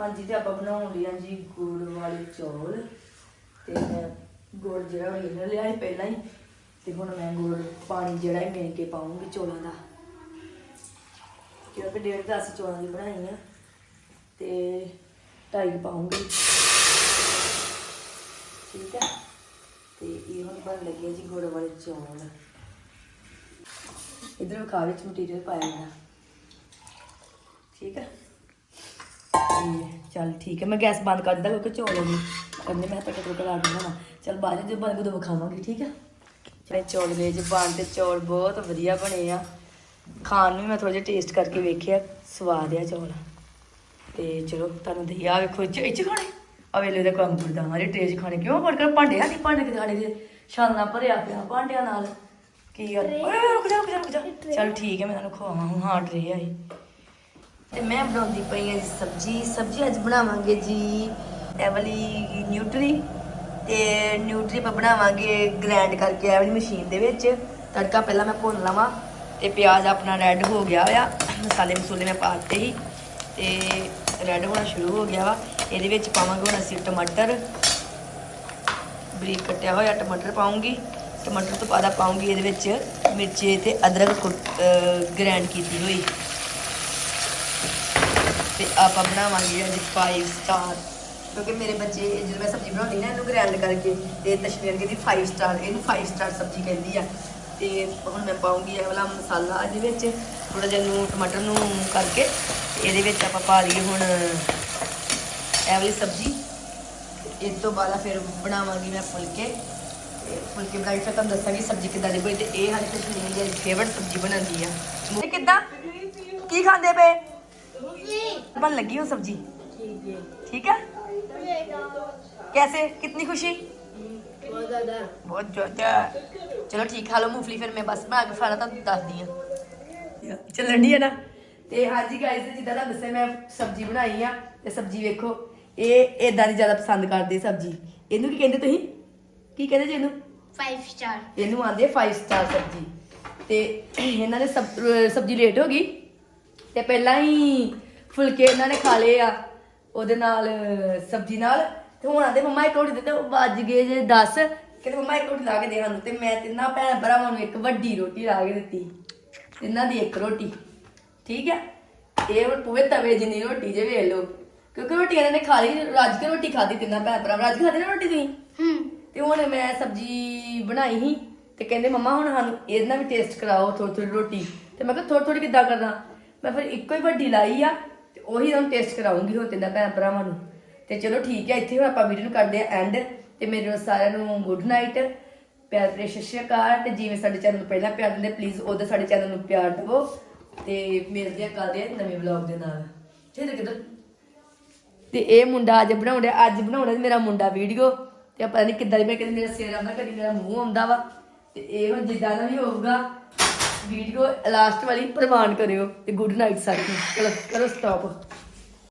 ਹਾਂਜੀ ਤੇ ਆਪਾਂ ਬਣਾਉਣ ਲਈ ਆ ਜੀ ਗੁੜ ਵਾਲੇ ਚੌਲ ਤੇ ਮੈਂ ਗੁੜ ਜਿਹੜਾ ਉਹ ਲਿਆ ਸੀ ਪਹਿਲਾਂ ਹੀ ਤੇ ਹੁਣ ਮੈਂ ਗੁੜ ਪਾਣੀ ਜਿਹੜਾ ਹੈ ਮੇਨ ਕੇ ਪਾਉਂਗੀ ਚੌਲਾਂ ਦਾ। ਕਿਉਂਕਿ ਡੇਢ ਗਲਾਸ ਚੌਲਾਂ ਦੀ ਬਣਾਈ ਆ ਤੇ ਢਾਈ ਪਾਉਂਗੀ ਠੀਕ ਹੈ ਤੇ ਇਹ ਹੁਣ ਬਣ ਲੱਗੇ ਜੀ ਗੁੜ ਵਾਲੇ ਚੌਲ। ਇਧਰ ਖਾ ਵਿੱਚ ਮਟੀਰੀਅਲ ਪਾਇਆ ਠੀਕ ਹੈ ਚੱਲ ਠੀਕ ਹੈ ਮੈਂ ਗੈਸ ਬੰਦ ਕਰ ਦਿੰਦਾ ਕਿਉਂਕਿ ਚੌਲ ਨਹੀਂ ਕਰਨੇ ਮੈਂ ਤੱਕ ਤੱਕ ਲਾ ਦਿੰਦਾ ਚੱਲ ਬਾਅਦ ਵਿੱਚ ਬਣ ਕੇ ਉਦੋਂ ਵਿਖਾਵਾਂਗੀ ਠੀਕ ਹੈ? ਜਿਹੜੇ ਚੌਲ ਵੇ ਜੀ ਬਣ ਤੇ ਚੌਲ ਬਹੁਤ ਵਧੀਆ ਬਣੇ ਆ। ਖਾਣ ਨੂੰ ਵੀ ਮੈਂ ਥੋੜਾ ਜਿਹਾ ਟੇਸਟ ਕਰਕੇ ਵੇਖਿਆ ਸਵਾਦ ਆ ਚੌਲ। ਤੇ ਚਲੋ ਤੁਹਾਨੂੰ ਦਈ ਆ ਵੇਖੋ ਚ ਇੱਚ ਖਾਣੇ? ਆ ਵੇਲੇ ਦੇ ਕੰਮ ਕਰਦਾ ਹਰੇ ਟੇਜ ਖਾਣੇ ਕਿਉਂ ਫੜ ਕੇ ਭਾਂਡੇ ਹੱਥੀ ਭਾਂਡੇ ਕਿਤੇ ਖਾਣੇ ਦੇ ਛਾਲਣਾ ਭਰਿਆ ਪਿਆ ਭਾਂਡਿਆਂ ਨਾਲ। ਕੀ ਗੱਲ? ਓਏ ਰੁਕ ਜਾ ਰੁਕ ਜਾ ਰੁਕ ਜਾ। ਚਲ ਠੀਕ ਹੈ ਮੈਂ ਤੁਹਾਨੂੰ ਖਵਾਵਾਂ ਹੁਣ ਹਾਂ ਟਰੇ ਆਈ ਤੇ ਮੈਂ ਬਣਾਉਂਦੀ ਪਈ ਹਾਂ ਜੀ ਸਬਜੀ। ਸਬਜੀ ਅੱਜ ਬਣਾਵਾਂਗੇ ਜੀ ਐਵਲੀ ਨਿਊਟਰੀ ਤੇ ਨਿਊਟਰੀ ਆਪਾਂ ਬਣਾਵਾਂਗੇ ਗ੍ਰੈਂਡ ਕਰਕੇ ਐਵਲੀ ਮਸ਼ੀਨ ਦੇ ਵਿੱਚ। ਤੜਕਾ ਪਹਿਲਾਂ ਮੈਂ ਭੁੰਨ ਲਵਾਂ ਤੇ ਪਿਆਜ਼ ਆਪਣਾ ਰੈੱਡ ਹੋ ਗਿਆ ਆ ਮਸਾਲੇ ਮਸੂਲੇ ਮੈਂ ਪਾ ਦਿੱਤੇ ਸੀ ਤੇ ਰੈੱਡ ਹੋਣਾ ਸ਼ੁਰੂ ਹੋ ਗਿਆ ਵਾ। ਇਹਦੇ ਵਿੱਚ ਪਾਵਾਂਗੇ ਹੁਣ ਅਸੀਂ ਟਮਾਟਰ। ਬਰੀਕ ਕੱਟਿਆ ਹੋਇਆ ਟਮਾਟਰ ਪਾਉਂਗੀ। ਟਮਾਟਰ ਤੋਂ ਬਾਅਦ ਪਾਉਂਗੀ ਇਹਦੇ ਵਿੱਚ ਮਿਰਚੇ ਤੇ ਅਦਰਕ ਗ੍ਰਾਈਂਡ ਕੀਤੀ ਹੋਈ। ਤੇ ਆਪਾਂ ਬਣਾਵਾਂਗੇ ਅੱਜ ਫਾਈਵ ਸਟਾਰ ਕਿਉਂਕਿ ਮੇਰੇ ਬੱਚੇ ਜਦੋਂ ਮੈਂ ਸਬਜ਼ੀ ਬਣਾਉਂਦੀ ਨਾ, ਇਹਨੂੰ ਗ੍ਰਾਈਂਡ ਕਰਕੇ ਤੇ ਤਸ਼ਵੀਰ ਕਹਿੰਦੀ 5 ਸਟਾਰ ਇਹਨੂੰ 5 ਸਟਾਰ ਸਬਜ਼ੀ ਕਹਿੰਦੀ ਆ। ਤੇ ਹੁਣ ਮੈਂ ਪਾਉਂਗੀ ਇਹ ਵਾਲਾ ਮਸਾਲਾ ਇਹਦੇ ਵਿੱਚ ਥੋੜਾ ਜਿਹਾ ਨੂੰ ਟਮਾਟਰ ਨੂੰ ਕਰਕੇ ਇਹਦੇ ਵਿੱਚ ਆਪਾਂ ਪਾ ਲਈਏ ਹੁਣ ਇਹ ਵਾਲੀ ਸਬਜ਼ੀ। ਇਸ ਤੋਂ ਬਾਅਦ ਫਿਰ ਬਣਾਵਾਂਗੀ ਮੈਂ ਫੁਲਕੇ। ਫੁਲਕੇ ਬਣਾਈ ਫਿਰ ਤੁਹਾਨੂੰ ਦੱਸਾਂਗੀ ਸਬਜ਼ੀ ਕਿੱਦਾਂ ਦੀ ਬਣੀ ਤੇ ਇਹ ਹਾਲੇ ਕਸ਼ਮੀਰ ਦੀ ਫੇਵਰਟ ਸਬਜ਼ੀ ਬਣਾਉਂਦੀ ਆ। ਕਿੱਦਾਂ? ਕੀ ਖਾਂਦੇ ਪਏ? बन लगी हो सब्जी ठीक है कैसे कितनी खुशी बहुत ज्यादा चलो ठीक खा लो मूंगफली फिर मैं बस बना के खाना ਤਾਂ ਦੱਸਦੀ ਆ ਚੱਲਣ ਦੀ ਹੈ ਨਾ ਤੇ ਹਾਂਜੀ ਗਾਇਸ ਜਿੱਦਾਂ ਦਾ ਦੱਸਿਆ ਮੈਂ ਸਬਜ਼ੀ ਬਣਾਈ ਆ ਤੇ ਸਬਜ਼ੀ ਵੇਖੋ ਇਹ ਇਦਾਂ ਦੀ ਜ਼ਿਆਦਾ ਪਸੰਦ ਕਰਦੇ ਸਬਜ਼ੀ ਇਹਨੂੰ ਕੀ ਕਹਿੰਦੇ ਤੁਸੀਂ ਕੀ ਕਹਿੰਦੇ ਜੀ ਇਹਨੂੰ 5 star. ਇਹਨੂੰ ਆਂਦੇ 5 ਸਟਾਰ ਸਬਜ਼ੀ ਤੇ ਇਹਨਾਂ ਨੇ ਸਬ- ਅਹ ਸਬਜ਼ੀ ਲੇਟ ਹੋ ਗਈ ਤੇ ਪਹਿਲਾਂ ਹੀ ਫੁਲਕੇ ਇਹਨਾਂ ਨੇ ਖਾ ਲਏ ਆ ਉਹਦੇ ਨਾਲ ਸਬਜ਼ੀ ਨਾਲ। ਤੇ ਹੁਣ ਆਂਦੇ ਮੰਮਾ ਇੱਕ ਰੋਟੀ ਦੇ ਤੇ ਵੱਜ ਗਏ ਜੇ 10 ਕਹਿੰਦੇ ਮੰਮਾ ਇੱਕ ਰੋਟੀ ਲਾ ਕੇ ਦੇ ਸਾਨੂੰ। ਤੇ ਮੈਂ ਤਿੰਨਾਂ ਭੈਣ ਭਰਾਵਾਂ ਨੂੰ ਇੱਕ ਵੱਡੀ ਰੋਟੀ ਲਾ ਕੇ ਦਿੱਤੀ। ਤਿੰਨਾਂ ਦੀ ਇੱਕ ਰੋਟੀ। ਠੀਕ ਹੈ ਇਹ ਹੁਣ ਪੂਰੇ ਤਵੇ ਜਿੰਨੀ ਰੋਟੀ ਜੇ ਵੇਖ ਲਓ। ਕਿਉਂਕਿ ਰੋਟੀ ਇਹਨਾਂ ਨੇ ਖਾ ਲਈ ਰੱਜ ਕੇ ਰੋਟੀ ਖਾਦੀ ਤਿੰਨਾਂ ਭੈਣ ਭਰਾ ਰੱਜ ਖਾਦੀ ਨਾ ਰੋਟੀ ਤੁਸੀਂ? Hmm. ਤੇ ਹੁਣ ਮੈਂ ਸਬਜੀ ਬਣਾਈ ਸੀ। ਤੇ ਕਹਿੰਦੇ ਮੰਮਾ ਹੁਣ ਸਾਨੂੰ ਇਹਦੇ ਨਾਲ ਵੀ ਟੇਸਟ ਕਰਾਓ ਥੋੜੀ ਥੋੜੀ ਰੋਟੀ। ਤੇ ਮੈਂ ਕਿਹਾ ਥੋੜੀ ਥੋੜੀ ਕਿੱਦਾਂ ਕਰਨਾ? ਮੈਂ ਫਿਰ ਇੱਕੋ ਹੀ ਵੱਡੀ ਲਾਈ ਆ। ਉਹੀ ਤੁਹਾਨੂੰ ਟੇਸਟ ਕਰਾਉਂਗੀ ਹੁਣ ਤਿੰਨਾਂ ਭੈਣ ਭਰਾਵਾਂ ਨੂੰ। ਤੇ ਚਲੋ ਠੀਕ ਹੈ, ਇੱਥੇ ਹੁਣ ਆਪਾਂ ਵੀਡੀਓ ਨੂੰ ਕਰਦੇ ਆ ਐਂਡ ਤੇ ਮੇਰੇ ਵੱਲੋਂ ਸਾਰਿਆਂ ਨੂੰ ਗੁੱਡ ਨਾਈਟ ਪਿਆਰ ਭਰੇ ਸਤਿ ਸ਼੍ਰੀ ਅਕਾਲ। ਤੇ ਜਿਵੇਂ ਸਾਡੇ ਚੈਨਲ ਨੂੰ ਪਹਿਲਾਂ ਪਿਆਰ ਦਿੰਦੇ ਪਲੀਜ਼ ਉਹਦੇ ਸਾਡੇ ਚੈਨਲ ਨੂੰ ਪਿਆਰ ਦਿਵੋ। ਤੇ ਮਿਲਦੇ ਆ ਕੱਲ੍ਹ ਦੇ ਨਵੇਂ ਵਲੌਗ ਦੇ ਨਾਲ। ਠੀਕ ਹੈ ਕਿੱਧਰ? ਤੇ ਇਹ ਮੁੰਡਾ ਅੱਜ ਬਣਾਉਣ ਡਿਆ, ਅੱਜ ਬਣਾਉਣਾ ਮੇਰਾ ਮੁੰਡਾ ਵੀਡੀਓ। ਤੇ ਪਤਾ ਨਹੀਂ ਕਿੱਦਾਂ ਦੀ ਮੈਂ ਕਹਿੰਦੀ, ਮੇਰਾ ਸਿਰ ਆਉਂਦਾ ਕਦੀ ਮੇਰਾ ਮੂੰਹ ਆਉਂਦਾ ਵਾ। ਤੇ ਇਹ ਹੁਣ ਜਿੱਦਾਂ ਦਾ ਵੀ ਹੋਊਗਾ ਵੀਡੀਓ ਲਾਸਟ ਵਾਲੀ ਪ੍ਰਵਾਨ ਕਰਿਓ ਤੇ ਗੁੱਡ ਨਾਈਟ ਸਾਰਿਆਂ ਨੂੰ ਚਲੋ ਕਰੋ ਸਟਾਪ